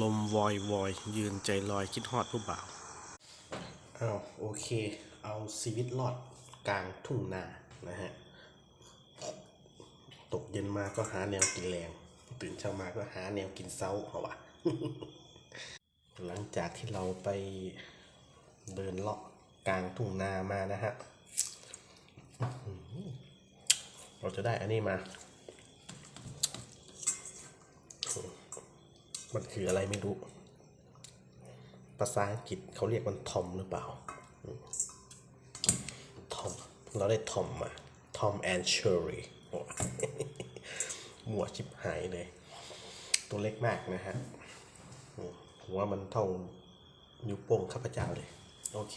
ลมวอยวอยยืนใจลอยคิดฮอดผู้บ่าวอ้าวโอเค เอาชีวิตรอดกลางทุ่งนานะฮะ ตกเย็นมาก็หาแนวกินแรง ตื่นเช้ามาก็หาแนวกินเซ้าเอาวะหลังจากที่เราไปเดินเลาะกลางทุ่งนามานะฮะเราจะได้อันนี้มา มันคืออะไรไม่รู้ ภาษาอังกฤษเขาเรียกมันทอมหรือเปล่า ทอม เราได้ทอมมา ทอมแอนเชอรี่หมวชิบหายเลย ตัวเล็กมากนะฮะอืมผมว่ามันเท่านิ้วโป้งข้าพเจ้าเลย โอเค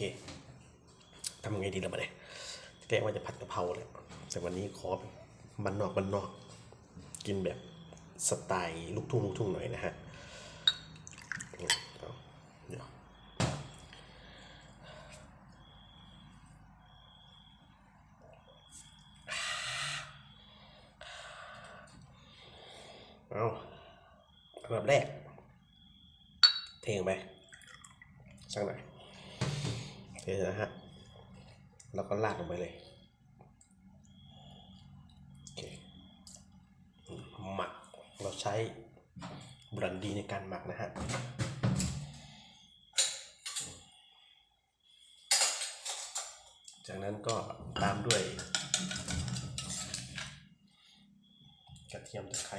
ทำไงดีละมาเนี่ยแกว่าจะผัดกะเพราเลยแต่วันนี้ขอมันนอกมันนอก กินแบบสไตล์ลูกทุ่งลูกทุ่งหน่อยนะฮะอืมเอาเดี๋ยว เอา อันดับแรก เทลงไปสักหน่อยเทนะฮะแล้วก็ลาดลงไปเลยโอเคหมักเราใช้บรันดีในการหมักนะฮะจากนั้นก็ตามด้วย กระเทียมตะไคร้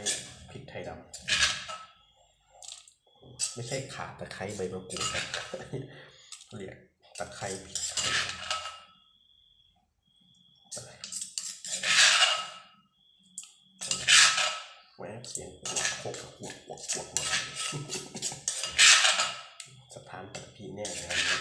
พริกไทยดำ ไม่ใช่ขาตะไคร้ใบมะกรูดเรียกตะไคร้พริกไทยอะไรแหวบเสียงหัวโขกหัวหัวหัวหัวสถานปัตพีแน่เลยอันนี้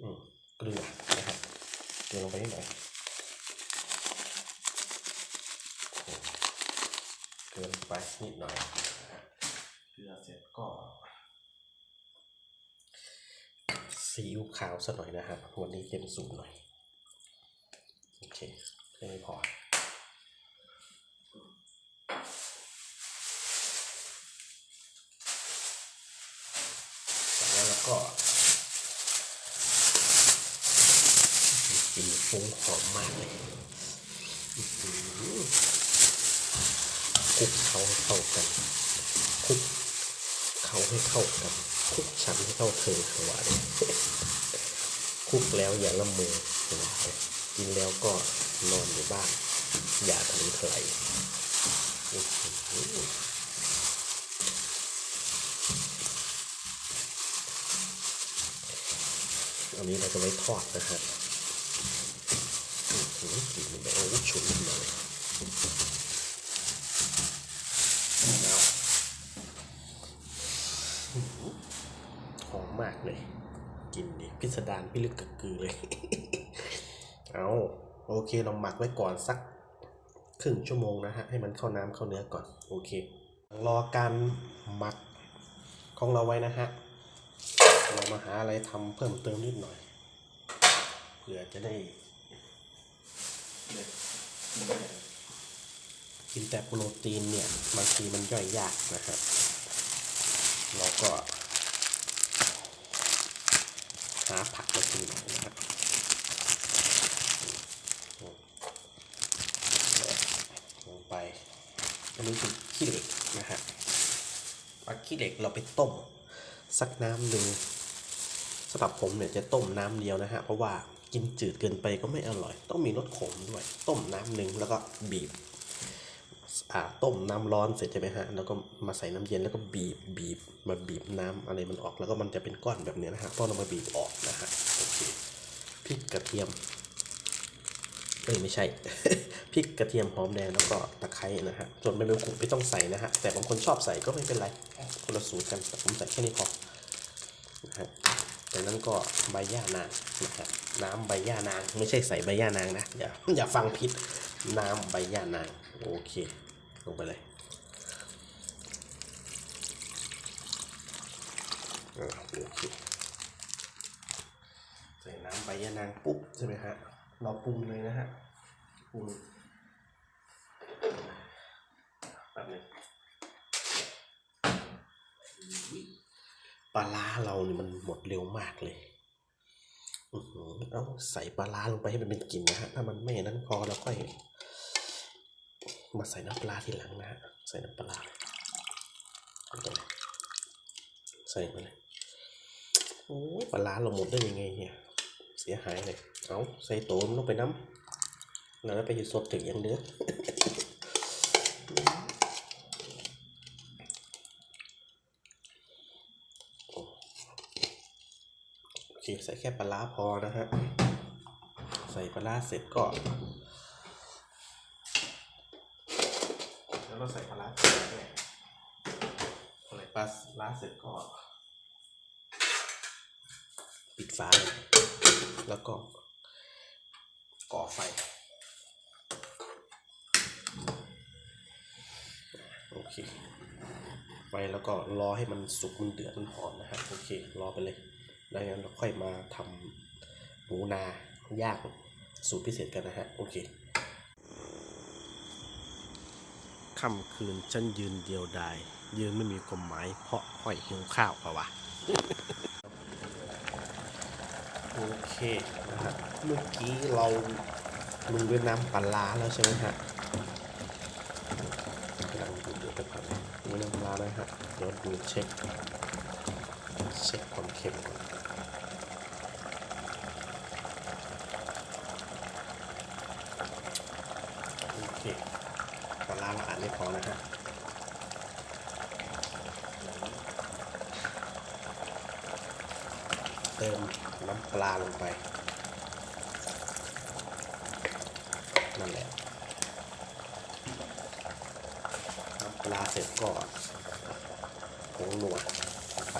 อืม เกลือนะครับเกลือลงไปนิดหน่อยเกลือลงไปนิดหน่อยเกลือเสร็จก็ซีอิ๊วขาวสักหน่อยนะฮะวันนี้เข้มสูงหน่อยโอเคแค่นี้พอแล้วก็ กลิ่นฟุ้งหอมมากเลยคลุกเขาให้เข้ากันคลุกเขาให้เข้ากันคลุกฉันให้เข้าเธอเขาว่าเลยคลุกแล้วอย่าละเมอกินแล้วก็นอนอยู่บ้านอย่าทะเลทลายอันนี้เราจะไว้ทอดนะฮะอื้อหือกลิ่นมับ บโอ้ฉุนขึ้นมาเลยเอาอื้อหือมมากเลย กินดิพิสดารพิลึกกระกือเลย เอาโอเคเราหมักไว้ก่อนสักครึ่งชั่วโมงนะฮะ ให้มันเข้าน้ำเข้าเนื้อก่อน โอเค รอการหมักของเราไว้นะฮะ เรามาหาอะไรทำเพิ่มเติมนิดหน่อยเพื่อจะได้ กินแต่โปรตีนเนี่ยบางทีมันย่อยยากนะครับ เราก็ หาผักมากินหน่อยนะครับลงไปอันนี้คือขี้เหล็กนะฮะเอาขี้เหล็กเราไปต้มสักน้ำหนึ่งสำหรับผมเนี่ยจะต้มน้ำเดียวนะฮะเพราะว่า กินจืดเกินไปก็ไม่อร่อย ต้องมีรสขมด้วย ต้มน้ำหนึ่งแล้วก็บีบอ่าต้มน้ำร้อนเสร็จใช่ไหมฮะ แล้วก็มาใส่น้ำเย็นแล้วก็บีบบีบมาบีบน้ำอะไรมันออก แล้วก็มันจะเป็นก้อนแบบเนี้นะฮะต้องเอามาบีบออกนะฮะโอเคพริกกระเทียมเอ้ยไม่ใช่ พริกกระเทียมหอมแดงแล้วก็ตะไคร้นะฮะ ส่วนใบมะกรูดไม่ต้องใส่นะฮะ แต่บางคนชอบใส่ก็ไม่เป็นไร คนละสูตรกันแต่ผมใส่แค่นี้พอนะฮะ จากนั้นก็ใบย่านางนะฮะน้ำใบย่านาง ไม่ใช่ใส่ใบย่านางนะอย่าอย่าฟังผิดน้ำใบย่านางโอเคลงไปเลยอ่าโอเคนางปุ๊บใช่ไหมฮะเราปรุงเลยนะฮะปรุงแบบนึง ปลาร้าเรานี่ยมันหมดเร็วมากเลยอื้อหือเอาใส่ปลาร้าลงไปให้มันเป็นกลิ่นนะฮะ ถ้ามันไม่นั้นพอเราค่อย มาใส่น้ำปลาทีหลังนะฮะ ใส่น้ำปลาใส่มาเลยโอ้ยปลาร้าเราหมดได้ยังไงเนี่ย เสียหายเลย เอาใส่โตมนลงไปน้ำแล้วไปอยู่สดถึงย่างเนื้อ เคใส่แค่ปลาพอนะฮะใส่ปลาเสร็จก็แล้วก็ใส่ปลาเสร็จด้วยพอใส่ปลาร้าเสร็จก็ ปิดฝาเลยแล้วก็ก่อไฟโอเคไฟแล้วก็รอให้มันสุกมันเดือดมันหอมนะฮะโอเครอไปเลย แล้วงั้นเราค่อยมาทำหมูนาย่างสูตรพิเศษกันนะฮะ โอเคค่ำคืนฉันยืนเดียวดาย ยืนไม่มีความหมาย เพราะห้อยหิวข้าวเปล่าวะโอเคนะฮะเมื่อกี้เราลุงด้วยน้ำปลาร้าแล้วใช่ไหมฮะกำลังดูเดือดก่อนดูน้ำปลาร้านะฮะเดี๋ยวดูเช็ค เช็คความเค็มก่อนโอเคปลาร้า เราอัดไม่พอนะฮะเติมน้ำปลาลงไปนั่นแหละน้ำปลาเสร็จก็ผงนัวลงไป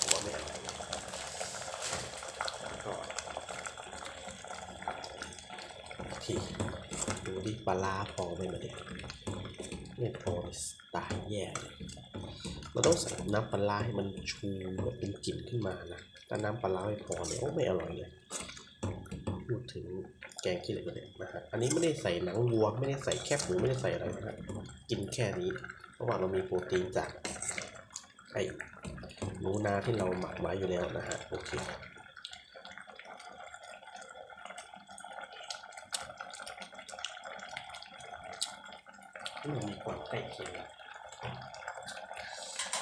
ผมว่าไม่อร่อยก็ที ปลาร้าพอไหมมาเนี่ยไม่พอตายแย่เลยเราต้องใส่น้ำปลาให้มันชูแบบเป็นกลิ่นขึ้นมานะถ้าน้ำปลาไม่พอเนี่ยโอ้ไม่อร่อยเลยพูดถึงแกงขี้เหล็กเนี่ยนะฮะอันนี้ไม่ได้ใส่หนังวัว ไม่ได้ใส่แคบหมูไม่ได้ใส่อะไรนะฮะกินแค่นี้ เพราะว่าเรามีโปรตีนจากไอหนูนาที่เราหมักไว้อยู่แล้วนะฮะ โอเคมันมีความใกล้เคียง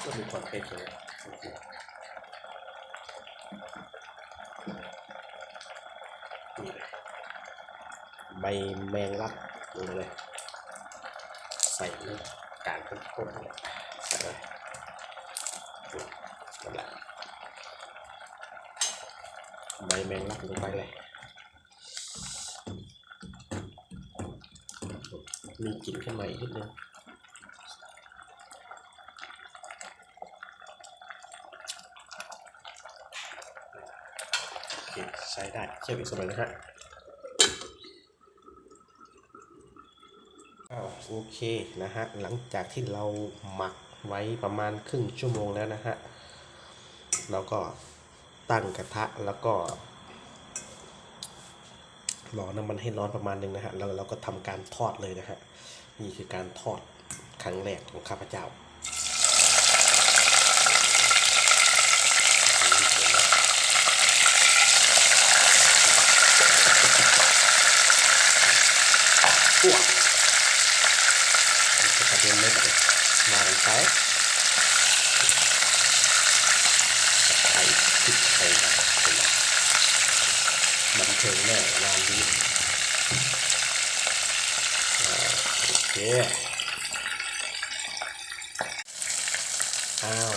ก็มีความใกล้เคียงนะโอเคนี่เลยใบแมงลักลงเลยใส่ในกากข้นข้นใส่เลยนั่นแหละใบแมงลักลงไปเลย มีกลิ่นขึ้นมาอีกนิดนึงโอเคใช้ได้เคี่ยวอีกสักหน่อยนะฮะอ้าวโอเคนะฮะหลังจากที่เราหมักไว้ประมาณครึ่งชั่วโมงแล้วนะฮะเราก็ตั้งกระทะแล้วก็ รอน้ำมันให้ร้อนประมาณหนึงนะฮะแล้วเราก็ทำการทอดเลยนะฮะนี่คือการทอดครั้งแรกของข้าพเจ้า พวกจะกระเด็นเลยมาลงไปไข่พริกไทยนะบันเทิงแน่งานนี้อ่าโอเค อ้าว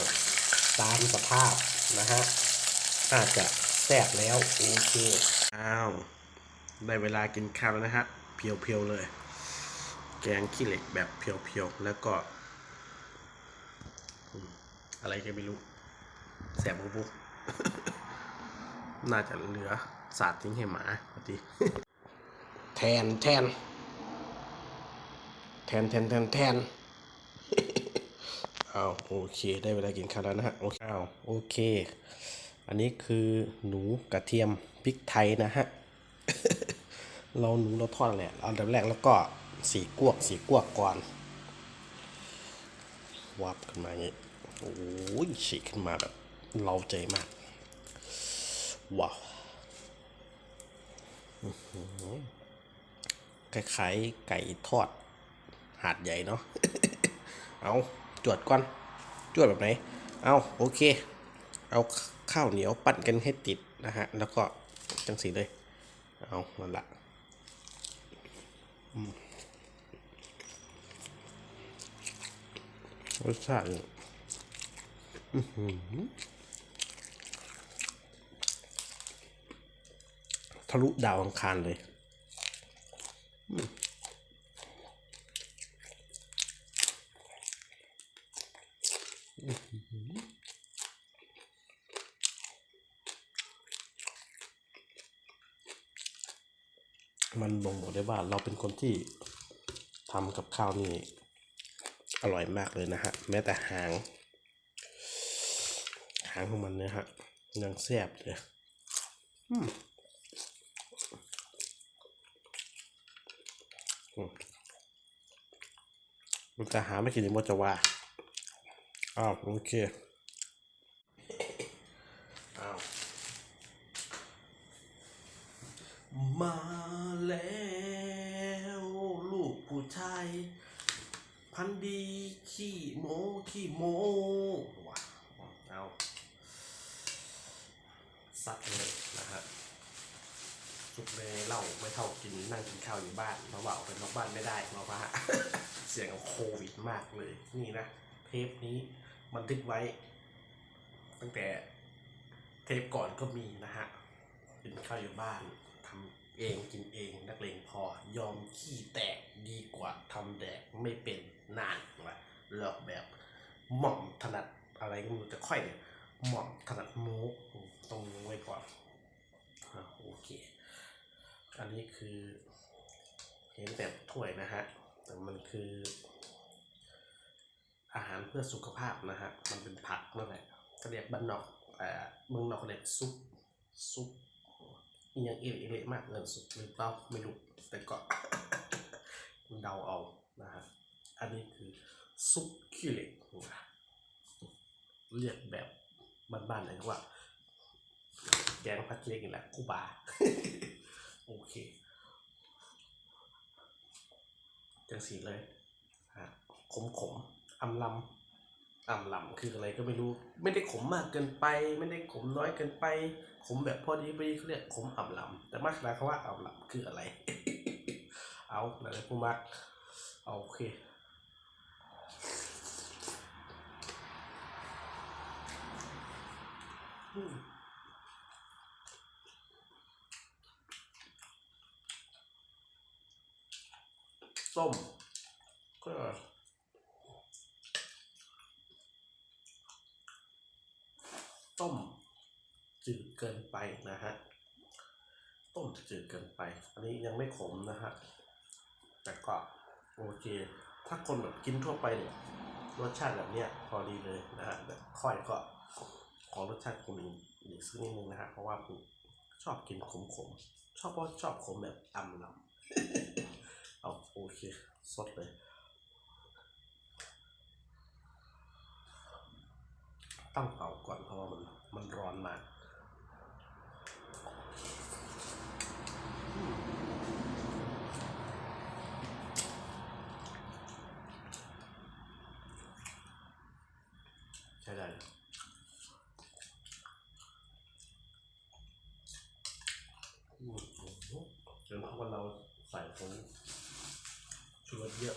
ตามสภาพนะฮะ น่าจะแซ่บแล้วโอเคอ้าวได้เวลากินข้าวแล้วนะฮะเพียวๆเลย แกงขี้เหล็กแบบเพียวๆแล้วก็อืมอะไรก็ไม่รู้แสบปุ๊บน่าจะเหลือสาดทิ้งให้หมาพอดีแทนแทนแทนแทนแทนแทนอ้าวโอเค ได้เวลากินข้าวแล้วนะฮะโอเคอ้าวโอเค อันนี้คือหนูกระเทียมพริกไทยนะฮะ เราหนูเราทอดแหละเอันดับแรกแล้วก็สีกวกสีกวกก่อนวับขึ้นมาอย่างนี้โอ้ยฉีกขึ้นมาแบบเราใจมากว้าวคล้ายๆไก่ทอด หาดใหญ่เนาะ เอาจวดก่อน จวดแบบไหน เอาโอเค เอาข้าวเหนียวปั้นกันให้ติดนะฮะ แล้วก็จังสีเลย เอานั่นละรสชาติอือทะลุดาวอังคารเลย มันบ่งบอกได้ ว่าเราเป็นคนที่ทำกับข้าวนี่อร่อยมากเลยนะฮะ แม้แต่หาง หางของมันเนี่ยฮะยังแซ่บเลยอืมมันจะหาไม่กินมดจะว่าอ้าวโอเค อ้าว มาแล้วลูกผู้ชายพันดีขี้โมขี้โมว้าเอาสัตว์เลยนะฮะสุกเลยเหล่าไม่เท่ากินนั่งกินข้าวอยู่บ้านเพราะว่าออกไปนอกบ้านไม่ได้เพราะว่าเสี่ยงกับโควิดมากเลย นี่นะ เทปนี้บันทึกไว้ ตั้งแต่เทปก่อนก็มีนะฮะกินข้าวอยู่บ้าน เองกินเองนักเลงพอยอมขี้แตกดีกว่าทำแดกไม่เป็นนานว่ะเลิกแบบหม่อมถนัดอะไรก็ไม่รู้แต่ค่อยเนี่ยหม่อมถนัดโม้ตรงไว้ก่อนโอเค อันนี้คือเห็นแต่ถ้วยนะฮะแต่มันคือ อาหารเพื่อสุขภาพนะฮะมันเป็นผักนั่นแหละเขาเรียกบ้านนอกเอ่อเมืองนอกเรียกซุปซุป อีหยังเอเละเอเละมากเงินซุปหรือเปล่าไม่รู้แต่ก็เดาเอานะฮะอันนี้คือซุปขี้เหล็กนะเรียกแบบบ้านๆเลยว่าแกงผัดเล็กนี่แหละกูบาโอเคจังสีเลยฮะขมขมๆอำลำ อำลำคืออะไรก็ไม่รู้ ไม่ได้ขมมากเกินไป ไม่ได้ขมน้อยเกินไป ขมแบบพอดีพอดีเขาเรียกขมอ่ำลำแต่มากนะเขาว่าอ่ำลำคืออะไร เอาอะไรผู้มักเอาโอเคส้มก็ ต้มจืดเกินไปนะฮะ ต้มจืดเกินไป อันนี้ยังไม่ขมนะฮะ แต่ก็โอเค ถ้าคนแบบกินทั่วไปเนี่ยรสชาติแบบเนี้ยพอดีเลยนะฮะแบบค่อยก็ขอรสชาติคมอีกอีกสักนิดนึงนะฮะ เพราะว่าผมชอบกินขมๆชอบเพราะชอบขมแบบอำลำเอาโอเคสดเลย ตั้งเตาก่อนเพราะว่ามันมันร้อนมากใช่ได้เลยอืมโอ้โหเพราะว่าเราใส่ผงชูรสเยอะ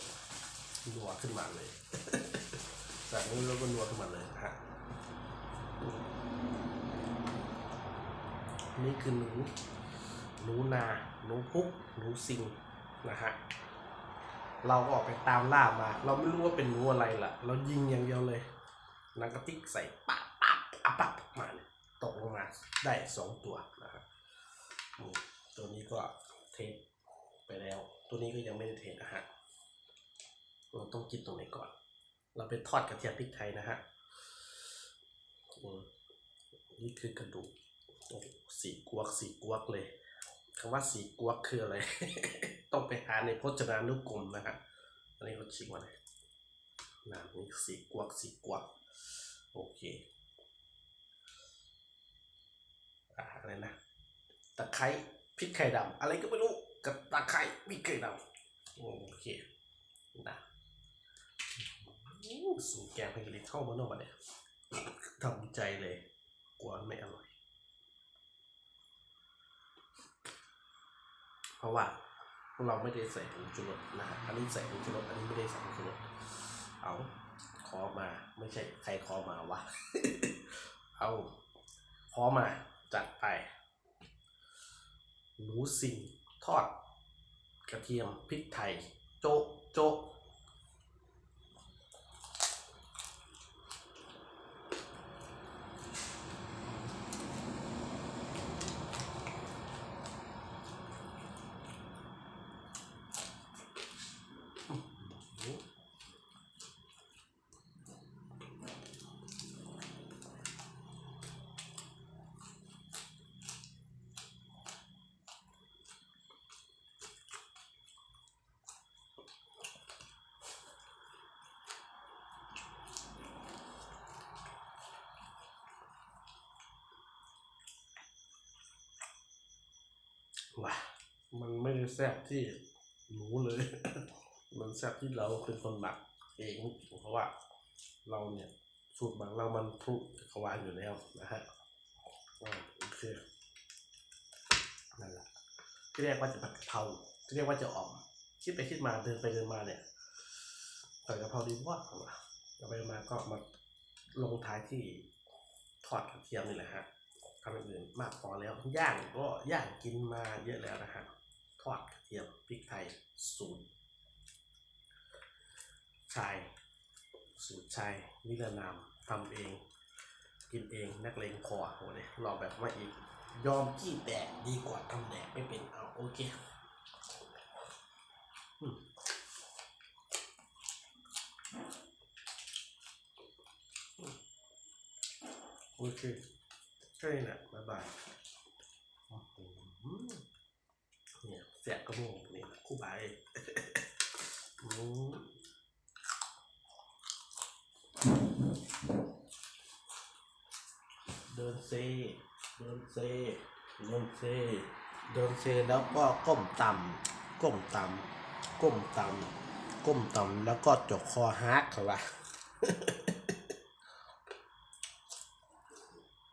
นัวขึ้นมาเลยใส่ผงชูรสก็นัวขึ้นมาเลยฮะ นี่คือหนู หนูนา หนูพุก หนูซิงนะฮะ เราก็ออกไปตามล่ามา เราไม่รู้ว่าเป็นหนูอะไรล่ะ เรายิงอย่างเดียวเลยนังกระติกใส่ปั๊บปั๊บปั๊บมาเนี่ยตกลงมาได้สองตัวนะครับตัวนี้ก็เทสไปแล้ว ตัวนี้ก็ยังไม่ได้เทสนะฮะเราต้องกินตรงไหนก่อน เราไปทอดกระเทียมพริกไทยนะฮะอืมนี่คือกระดูก โอ้สีกวกสีกวกเลยคำว่าสีกวกคืออะไร ต้องไปหาในพจนานุกรมนะครับอันนี้เขาชี้ว่าอะไรนะนี่สีกวกสีกวกโอเคอ่าอะไรนะตะไคร้พริกไข่ดำอะไรก็ไม่รู้กับตะไคร้พริกไข่ดำโอเคนะอู้สูตรแกงเป็นกะหรี่เข้ามาโน่มาเนี่ยทำใจเลยกลัวไม่อร่อย เพราะว่าเราไม่ได้ใส่ผงชูรสนะฮะอันนี้ใส่ผงชูรส อันนี้ไม่ได้ใส่ผงชูรส เอาขอมา ไม่ใช่ใครขอมาวะ เอาขอมาจัดไปหมูสิงทอด กระเทียมพริกไทย โจ๊ะโจ๊ะ ว่ะมันไม่ได้แซ่บที่หนูเลย มันแซ่บที่เราเป็นคนหมักเองเพราะว่าเราเนี่ยสูตรหมักเรามันพรุขวานอยู่แล้วนะฮะโอเคนั่นแหละที่เรียกว่าจะผัดกะเพราที่เรียกว่าจะอ่อมคิดไปคิดมาเดินไปเดินมาเนี่ยผัดกะเพราดีว่าเอาไปมาก็มาลงท้ายที่ทอดกระเทียมนี่แหละฮะ ทำอย่างอื่นมากพอแล้วย่างก็ย่างกินมาเยอะแล้วนะฮะทอดกระเทียมพริกไทยสูตรชายสูตรชายนิรนามทำเอง กินเองนักเลงคอโหเนี่ยลองแบบว่าอีก ยอมขี้แดกดีกว่าทำแดกไม่เป็นเอาโอเคอืมโอเค ใช่น่ะบ๊ายบายอื้อหือเนี่ยแสบกระโมงนี่นะคู่บายอืมเดินเซเดินเซเดินเซเดินเซแล้วก็ก้มต่ำก้มต่ำก้มต่ำก้มต่ำแล้วก็จกคอฮักเขาว่า